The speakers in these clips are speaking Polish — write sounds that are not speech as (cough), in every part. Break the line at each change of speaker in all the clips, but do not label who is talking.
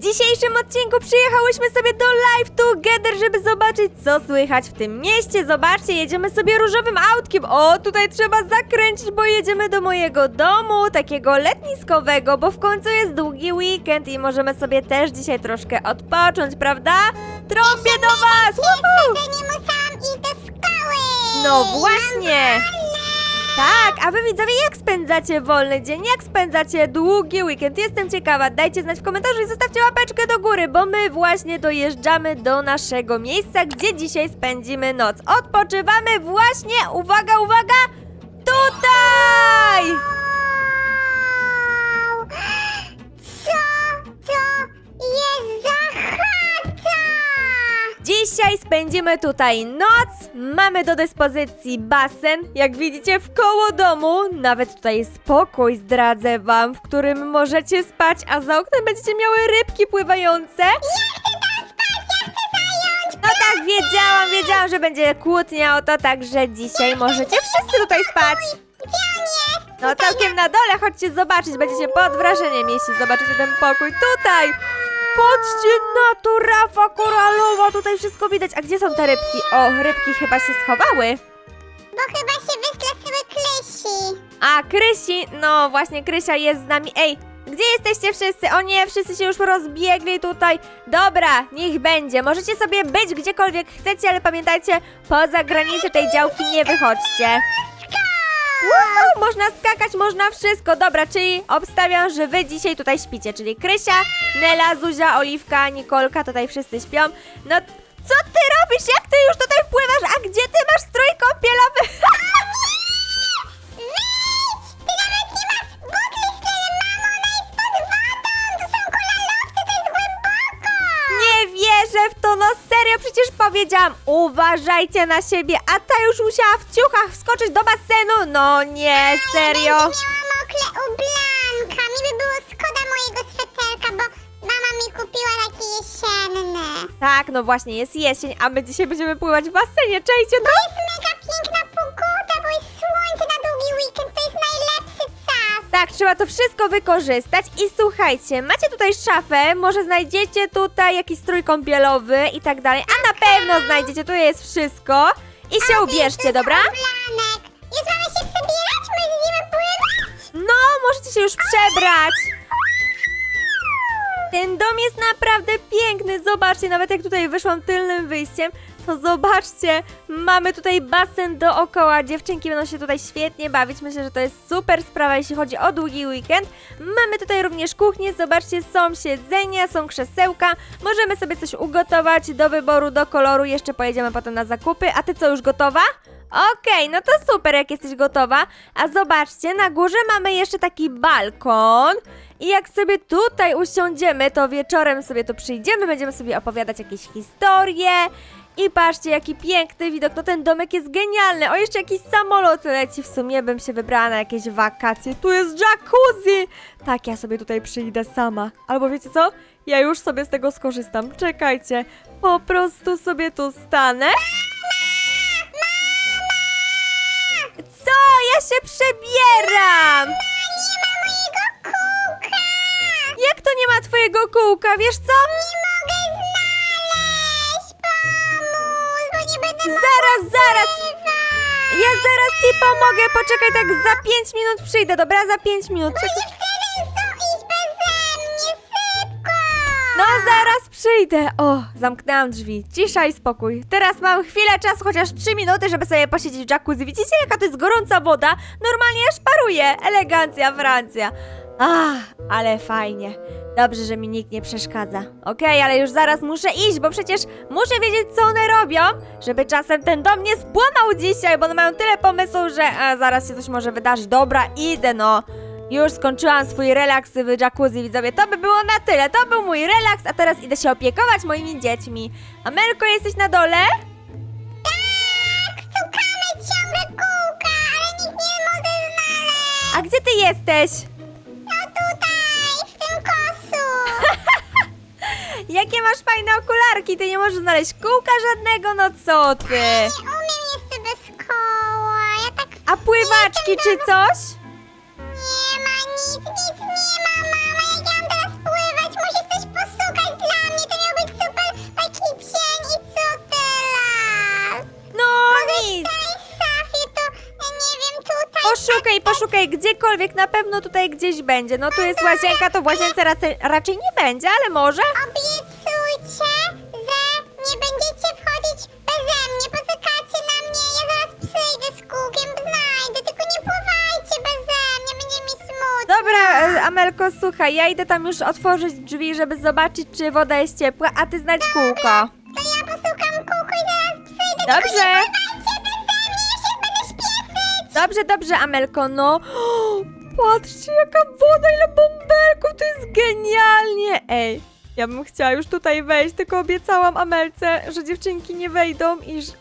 dzisiejszym odcinku przyjechałyśmy sobie do Live Together, żeby zobaczyć co słychać w tym mieście. Zobaczcie, jedziemy sobie różowym autkiem. O, tutaj trzeba zakręcić, bo jedziemy do mojego domu, takiego letniskowego, bo w końcu jest długi weekend i możemy sobie też dzisiaj troszkę odpocząć, prawda? Trąbię do was!
Iść do szkoły!
No właśnie! Tak, a wy widzowie jak spędzacie wolny dzień? Jak spędzacie długi weekend? Jestem ciekawa, dajcie znać w komentarzu i zostawcie łapeczkę do góry, bo my właśnie dojeżdżamy do naszego miejsca, gdzie dzisiaj spędzimy noc. Odpoczywamy właśnie, uwaga, uwaga, tutaj! Dzisiaj spędzimy tutaj noc. Mamy do dyspozycji basen, jak widzicie, w koło domu. Nawet tutaj jest pokój, zdradzę wam, w którym możecie spać, a za oknem będziecie miały rybki pływające. No tak, wiedziałam, wiedziałam, że będzie kłótnia o to, także dzisiaj możecie wszyscy tutaj spać. No całkiem na dole, chodźcie zobaczyć, będziecie pod wrażeniem, jeśli zobaczycie ten pokój tutaj. Patrzcie na to, rafa koralowa, tutaj wszystko widać. A gdzie są te rybki? O, rybki chyba się schowały.
Bo chyba się wystrasyły Krysi.
A, Krysi, no właśnie, Krysia jest z nami. Ej, gdzie jesteście wszyscy? O nie, wszyscy się już rozbiegli tutaj. Dobra, niech będzie. Możecie sobie być gdziekolwiek chcecie, ale pamiętajcie, poza granice tej działki nie wychodźcie. Woohoo, można skakać, można wszystko. Dobra, czyli obstawiam, że wy dzisiaj tutaj śpicie, czyli Krysia, Nela, Zuzia, Oliwka, Nikolka, tutaj wszyscy śpią. No, co ty robisz? Jak ty już tutaj pływasz? A gdzie ty masz strój kąpielowy? (laughs)
Nie
wierzę w to, no serio, przecież powiedziałam, uważajcie na siebie, a ta już musiała w ciuchach wskoczyć do basenu, no nie, serio.
Będzie miała mokre ublanka. Mi by było szkoda mojego sweterka, bo mama mi kupiła takie jesienne.
Tak, no właśnie, jest jesień, a my dzisiaj będziemy pływać w basenie, czejcie to?
To jest mega piękna pogoda, bo jest słońce na długi weekend. To jest najlepszy czas.
Tak, trzeba to wszystko wykorzystać i słuchajcie, macie tutaj szafę, może znajdziecie tutaj jakiś strój kąpielowy i tak dalej, a na pewno znajdziecie, tu jest wszystko i się ubierzcie, dobra?
Już mamy się przebierać, my idziemy pływać.
No, możecie się już przebrać. Ten dom jest naprawdę piękny. Zobaczcie, nawet jak tutaj wyszłam tylnym wyjściem, zobaczcie, mamy tutaj basen dookoła. Dziewczynki będą się tutaj świetnie bawić. Myślę, że to jest super sprawa, jeśli chodzi o długi weekend. Mamy tutaj również kuchnię. Zobaczcie, są siedzenia, są krzesełka. Możemy sobie coś ugotować do wyboru, do koloru. Jeszcze pojedziemy potem na zakupy. A ty co, już gotowa? Okej, no to super, jak jesteś gotowa. A zobaczcie, na górze mamy jeszcze taki balkon. I jak sobie tutaj usiądziemy, to wieczorem sobie tu przyjdziemy, będziemy sobie opowiadać jakieś historie. I patrzcie, jaki piękny widok. No ten domek jest genialny. O, jeszcze jakiś samolot leci. W sumie bym się wybrała na jakieś wakacje. Tu jest jacuzzi. Tak, ja sobie tutaj przyjdę sama. Albo wiecie co? Ja już sobie z tego skorzystam. Czekajcie. Po prostu sobie tu stanę. Co? Ja się przebieram!
Nie ma mojego kółka.
Jak to nie ma twojego kółka, wiesz co? Zaraz, zaraz! Ja zaraz ci pomogę, poczekaj, tak za 5 minut przyjdę, dobra? Za 5 minut. Czekaj. No zaraz przyjdę. O, zamknęłam drzwi. Cisza i spokój. Teraz mam chwilę czasu, chociaż 3 minuty, żeby sobie posiedzieć w jacuzzi. Widzicie, jaka to jest gorąca woda? Normalnie aż paruje. Elegancja, Francja. Ach, ale fajnie. Dobrze, że mi nikt nie przeszkadza. Okej, ale już zaraz muszę iść, bo przecież muszę wiedzieć, co one robią, żeby czasem ten dom nie spłonął dzisiaj, bo one mają tyle pomysłów, że a, zaraz się coś może wydarzyć. Dobra, idę, no. Już skończyłam swój relaks w jacuzzi, widzowie. To by było na tyle. To był mój relaks, a teraz idę się opiekować moimi dziećmi. Amelko, jesteś na dole?
Tak, szukamy ciągle kółka, ale nikt nie może znaleźć.
A gdzie ty jesteś? nie masz fajne okularki, ty nie możesz znaleźć kółka żadnego, no co ty?
Ja nie umiem jeszcze bez koła, ja tak...
A pływaczki czy coś?
Nie ma nic, nic nie ma, mama, jak ja mam teraz pływać? Musisz coś posukać
dla mnie, to miał być super taki dzień i co teraz? No nic. W tej szafie to, nie wiem, tutaj... Poszukaj,
tak, poszukaj gdziekolwiek, na pewno tutaj gdzieś będzie. No tu jest łazienka, to w łazience raczej, raczej nie będzie, ale
może? Obie Amelko, słuchaj, ja idę tam już otworzyć drzwi, żeby zobaczyć, czy woda jest ciepła, a ty znajdź kółko.
To ja postukam kółko i zaraz przyjdę,
Dobrze. Dobrze, dobrze, Amelko, no. Patrzcie, jaka woda, ile bąbelków, to jest genialnie. Ej, ja bym chciała już tutaj wejść, tylko obiecałam Amelce, że dziewczynki nie wejdą i że...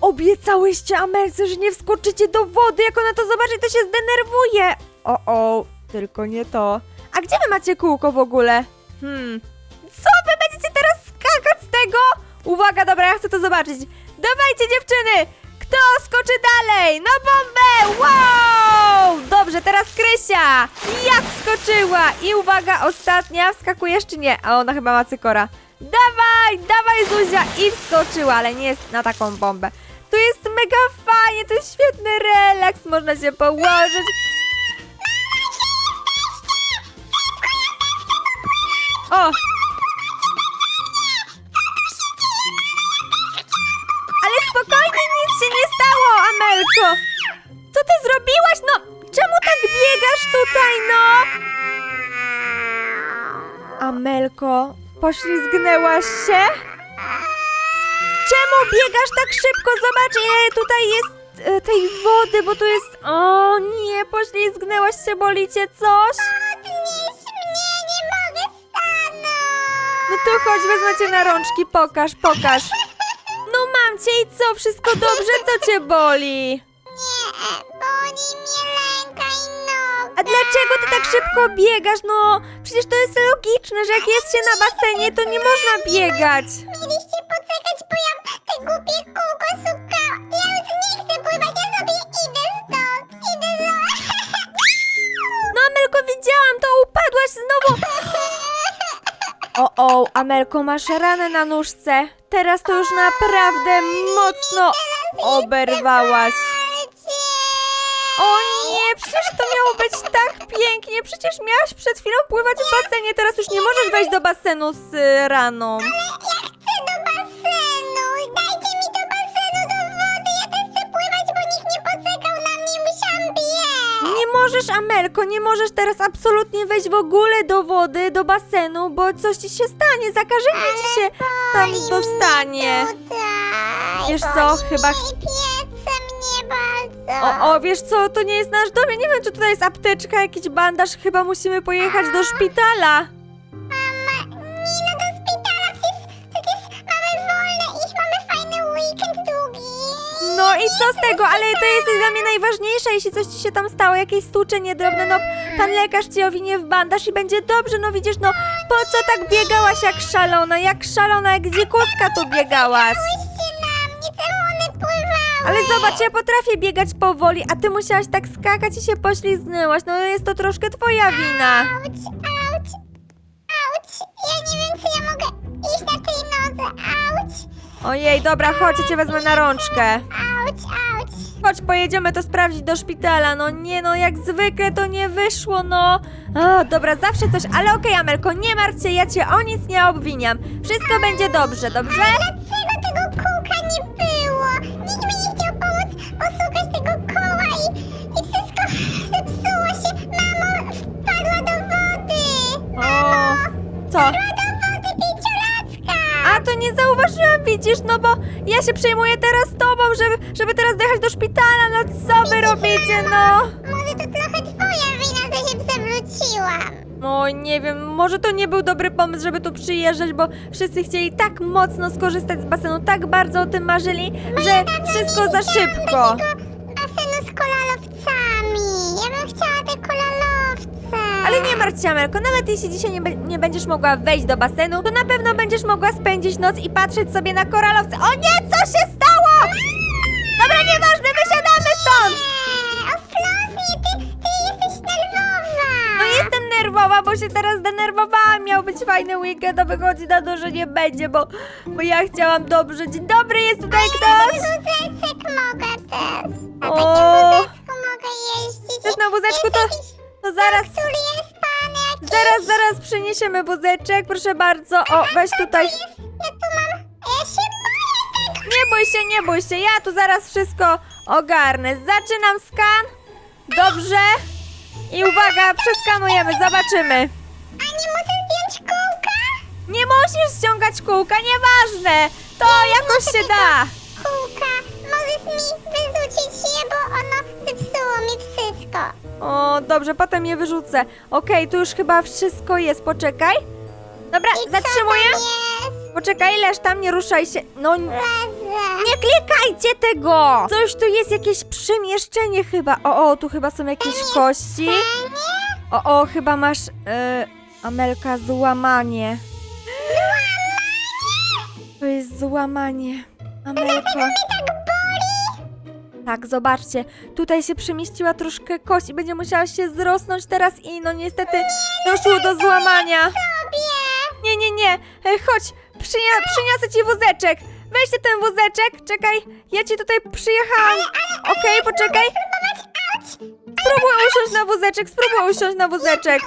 Obiecałyście Amelce, że nie wskoczycie do wody, jak ona to zobaczy, to się zdenerwuje. O, o, tylko nie to. A gdzie wy macie kółko w ogóle? Hmm. Co, wy będziecie teraz skakać z tego? Uwaga, dobra, ja chcę to zobaczyć. Dawajcie dziewczyny! Kto skoczy dalej? Na bombę! Wow! Dobrze, teraz Krysia! Jak skoczyła! I uwaga, ostatnia, wskakujesz czy nie? A ona chyba ma cykora. Dawaj, dawaj Zuzia! I wskoczyła, ale nie jest na taką bombę. To jest mega fajnie, to jest świetny relaks, można się położyć. O! Ale spokojnie, nic się nie stało, Amelko! Co ty zrobiłaś? No, czemu tak biegasz tutaj, no? Amelko, poślizgnęłaś się? Czemu biegasz tak szybko? Zobacz, ile tutaj jest e, tej wody, bo tu jest... O nie, poślizgnęłaś się, boli cię coś? To chodź, wezmę cię na rączki, pokaż, pokaż. No mam cię i co, wszystko dobrze? Co cię boli?
Nie, boli mnie ręka i noga.
A dlaczego ty tak szybko biegasz? No, przecież to jest logiczne, że jak jest się na basenie, to nie można biegać.
Mieliście
O, o, Amelko, masz ranę na nóżce. Teraz to już naprawdę mocno oberwałaś. O nie, przecież to miało być tak pięknie. Przecież miałaś przed chwilą pływać w basenie. Teraz już nie możesz wejść do basenu z raną. Możesz, Amelko, nie możesz teraz absolutnie wejść w ogóle do wody, do basenu, bo coś ci się stanie, zakażenie ci się tam
Boli
dostanie.
mnie tutaj.
Wiesz co,
Boli
chyba-
Mnie i piece mnie bardzo.
O, o, wiesz co, to nie jest nasz dom, ja nie wiem, czy tutaj jest apteczka, jakiś bandaż, chyba musimy pojechać do szpitala. Co z tego, ale to jest dla mnie najważniejsze, jeśli coś ci się tam stało, jakieś stłuczenie drobne, no pan lekarz ci owinie w bandaż i będzie dobrze, no widzisz, no po co tak biegałaś jak szalona, jak szalona, jak dzikuska tu biegałaś.
Spójrzcie na mnie, czemu one pływały?
Ale zobacz, ja potrafię biegać powoli, a ty musiałaś tak skakać i się poślizgnęłaś, no jest to troszkę twoja wina.
Auć, auć, auć. Ja nie wiem, czy ja mogę iść na tej nodze. Auć,
Ojej, dobra, chodź, ja cię wezmę na rączkę.
auć, auć.
Chodź, pojedziemy to sprawdzić do szpitala. No nie, no jak zwykle to nie wyszło, no. A, dobra, zawsze coś, ale okej, Amelko, nie martw się, ja cię o nic nie obwiniam. Wszystko będzie dobrze, dobrze?
Dlaczego tego kółka nie było? Nikt mi nie chciał pomóc poszukać tego koła i, i wszystko zepsuło się. Mamo, wpadła do wody.
O, co? Nie zauważyłam, widzisz, no bo ja się przejmuję teraz tobą, żeby, żeby teraz dojechać do szpitala, no co wy robicie, no?
Może to trochę twoja wina, że się przewróciłam.
No nie wiem, może to nie był dobry pomysł, żeby tu przyjeżdżać, bo wszyscy chcieli tak mocno skorzystać z basenu, tak bardzo o tym marzyli, że wszystko za szybko. Martw się, Amelko, nawet jeśli dzisiaj nie, be- nie będziesz mogła wejść do basenu, to na pewno będziesz mogła spędzić noc i patrzeć sobie na koralowce. O nie, co się stało? Dobra, nieważne, wysiadamy stąd!
Nie, ostrożnie, ty, ty jesteś nerwowa.
No jestem nerwowa, bo się teraz zdenerwowałam. Miał być fajny weekend, a wychodzi na to, że nie będzie, bo, bo ja chciałam dobrze. Dzień dobry, jest tutaj ktoś?
wózeczek mogę też. Na
O.
wózeczku mogę jeździć.
chcesz na wózeczku, to,
Jest jakiś
to zaraz,
Który?
Zaraz, zaraz przyniesiemy wózeczek, proszę bardzo. O, weź tutaj.
Ja tu mam... Ja się boję tego.
Nie bój się, nie bój się, ja tu zaraz wszystko ogarnę. Zaczynam skan. Dobrze. I uwaga, przeskanujemy, zobaczymy.
A nie muszę zdjąć kółka?
Nie musisz ściągać kółka, nieważne. To jakoś się da.
Kółka. Możesz mi wyrzucić je, bo ono zepsuło mi wszystko.
O, dobrze, potem je wyrzucę. Okej, tu już chyba wszystko jest, poczekaj. Dobra,
I co
zatrzymuję.
tam jest?
Poczekaj, leż tam, nie ruszaj się. No, n- nie klikajcie tego! Coś tu jest, jakieś przemieszczenie chyba. O, o, tu chyba są jakieś kości. O, o, chyba masz, e, Amelka, złamanie. To jest złamanie. Amelko.
Tak?
Tak, zobaczcie. Tutaj się przemieściła troszkę kość i będzie musiała się zrosnąć teraz i no niestety doszło do złamania.
Tobie.
Nie, nie, nie. E, chodź, przynia- przyniosę ci wózeczek. Weźcie ten wózeczek. Czekaj, ja ci tutaj przyjechałam. Okej, poczekaj. Spróbuj usiąść na wózeczek, spróbuj usiąść na wózeczek.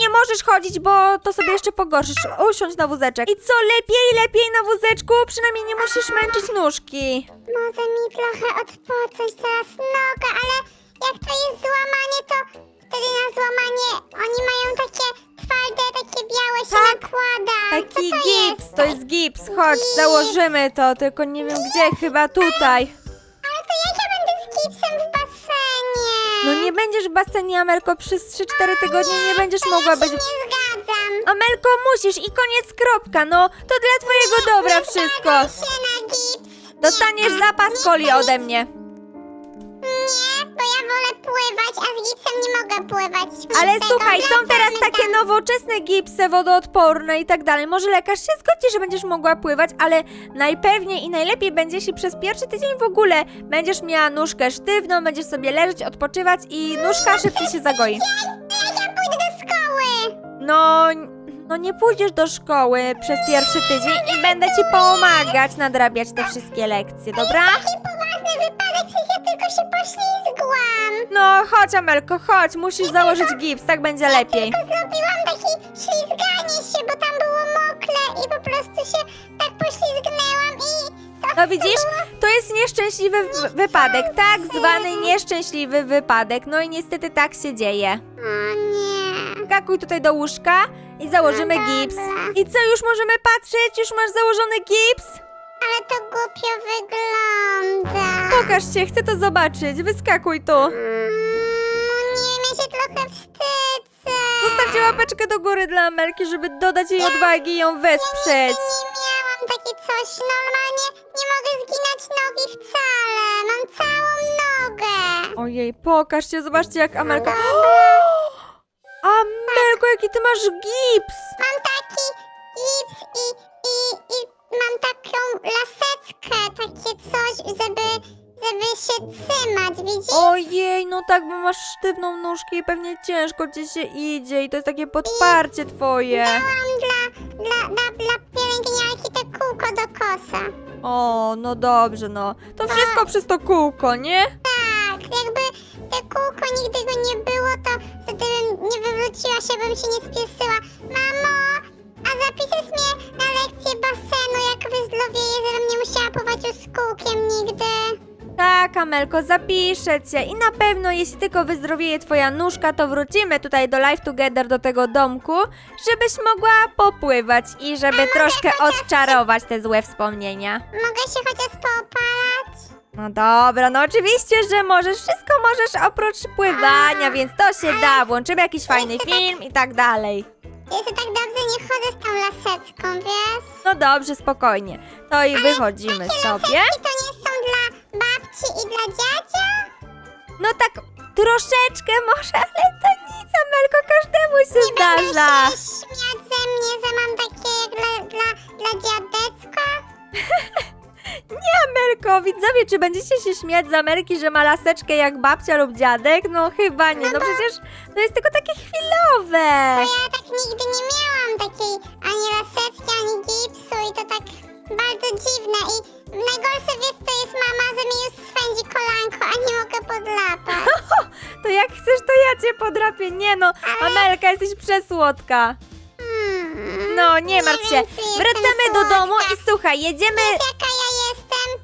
Nie, możesz chodzić, bo to sobie jeszcze pogorszysz. Usiądź na wózeczek. I co, lepiej, lepiej na wózeczku? Przynajmniej nie musisz męczyć nóżki.
Może mi trochę odpocząć teraz noga, ale jak to jest złamanie, to wtedy na złamanie oni mają takie twarde, takie białe się
Tak.
nakłada.
Taki
Co to
gips,
jest?
to jest gips. Chodź,
Gips.
założymy to, tylko nie wiem gdzie, chyba tutaj. No nie będziesz w basenie, Amelko, przez 3-4 tygodnie nie będziesz mogła być...
się nie zgadzam.
Amelko, musisz i koniec, kropka, no. To dla twojego dobra wszystko.
się na gips.
Dostaniesz
Nie,
zapas coli
nie,
ode mnie.
Nie, bo ja wolę pływać, a z gipsem nie mogę pływać.
Ale słuchaj, są
wracamy
teraz takie
tam.
nowoczesne gipsy wodoodporne i tak dalej. Może lekarz się zgodzi, że będziesz mogła pływać, ale najpewniej i najlepiej będzie, jeśli przez pierwszy tydzień w ogóle będziesz miała nóżkę sztywną, będziesz sobie leżeć, odpoczywać i nóżka szybciej się zagoi.
A jak ja pójdę do szkoły?
No, no nie pójdziesz do szkoły przez pierwszy tydzień i będę ci pomagać nadrabiać te wszystkie lekcje, dobra?
Taki przecież ja tylko się poślizgłam.
No, chodź Amelko, chodź, musisz założyć gips, tak będzie lepiej.
Tylko zrobiłam takie ślizganie się, bo tam było mokre i po prostu się tak poślizgnęłam i... To
No widzisz, to jest nieszczęśliwy w- wypadek, tak zwany nieszczęśliwy wypadek, no i niestety tak się dzieje.
O nie.
Skakuj tutaj do łóżka i założymy
No
gips. I co, już możemy patrzeć? Już masz założony gips?
Ale to głupio wygląda.
Pokaż się, chcę to zobaczyć, wyskakuj tu.
Mm, nie, mnie się trochę wstydzę.
Zostawcie łapeczkę do góry dla Amelki, żeby dodać jej odwagi i ją wesprzeć.
Nie miałam takie coś. Normalnie nie mogę zginać nogi wcale. Mam całą nogę.
Ojej, pokażcie, zobaczcie jak Amelka... (gasps) Amelko, jaki ty masz gips!
Mam coś, żeby, żeby się trzymać, widzisz?
Ojej, no tak, bo masz sztywną nóżkę i pewnie ciężko ci się idzie i to jest takie podparcie twoje.
Dałam dla, dla, dla, dla pielęgniarki te kółko do kosa.
O, no dobrze, no. To wszystko przez to kółko, nie?
Tak, jakby te kółko nigdy go nie było, to wtedy bym nie wywróciła się, bym się nie spieszyła. Mamo, zapiszesz mnie na lekcję basenu, jak wyzdrowieję, żebym nie musiała pływać już z kółkiem nigdy.
Tak, Amelko, zapiszę cię i na pewno, jeśli tylko wyzdrowieje twoja nóżka, to wrzucimy tutaj do Live Together, do tego domku, żebyś mogła popływać i żeby troszkę odczarować te złe wspomnienia.
Mogę się chociaż poopalać?
No dobra, no oczywiście, że możesz, wszystko możesz oprócz pływania, więc to się da, włączymy jakiś fajny film i tak dalej.
Jeszcze tak dobrze nie chodzę z tą laseczką, wiesz?
No dobrze, spokojnie, to i wychodzimy sobie.
laseczki to nie są dla babci i dla dziadzia?
No tak troszeczkę może, ale to nic, Amelko, każdemu się
Nie będę
zdarza.
się śmiać
Amerko! Widzowie, czy będziecie się śmiać z Amerki, że ma laseczkę jak babcia lub dziadek? No chyba nie, no, no przecież to jest tylko takie chwilowe!
Bo ja tak nigdy nie miałam takiej ani laseczki, ani gipsu i to tak bardzo dziwne i najgorsze wiesz co jest mama, że mi już swędzi kolanko, a nie mogę podlapać. (laughs)
To jak chcesz, to ja cię podrapię. Nie no, Amelka, jesteś przesłodka.
Hmm,
no, nie martw się. Wracamy do domu i słuchaj, jedziemy...
Jest jaka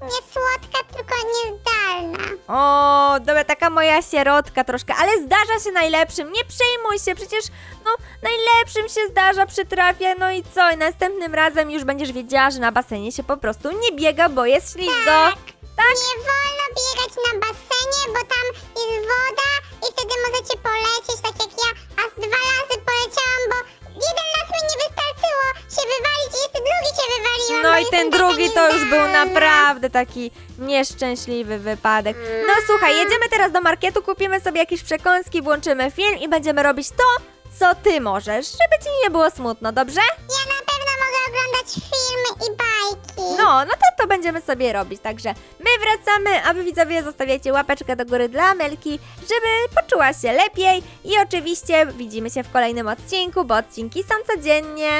nie słodka, tylko niezdalna.
O, dobra, taka moja sierotka troszkę, ale zdarza się najlepszym. Nie przejmuj się, przecież no najlepszym się zdarza, przytrafia, no i co? I następnym razem już będziesz wiedziała, że na basenie się po prostu nie biega, bo jest ślizgo. Tak?
Nie wolno biegać na basenie, bo tam jest woda i wtedy możecie polecieć tak jak ja, a z dwa razy poleciałam, bo wywaliłam.
No ten drugi to już był naprawdę taki nieszczęśliwy wypadek. No słuchaj, jedziemy teraz do marketu, kupimy sobie jakieś przekąski, włączymy film i będziemy robić to, co ty możesz, żeby ci nie było smutno, dobrze?
Ja na pewno mogę oglądać filmy i bajki.
No, no to to będziemy sobie robić. Także my wracamy, a wy widzowie zostawiacie łapeczkę do góry dla Melki, żeby poczuła się lepiej. I oczywiście widzimy się w kolejnym odcinku, bo odcinki są codziennie.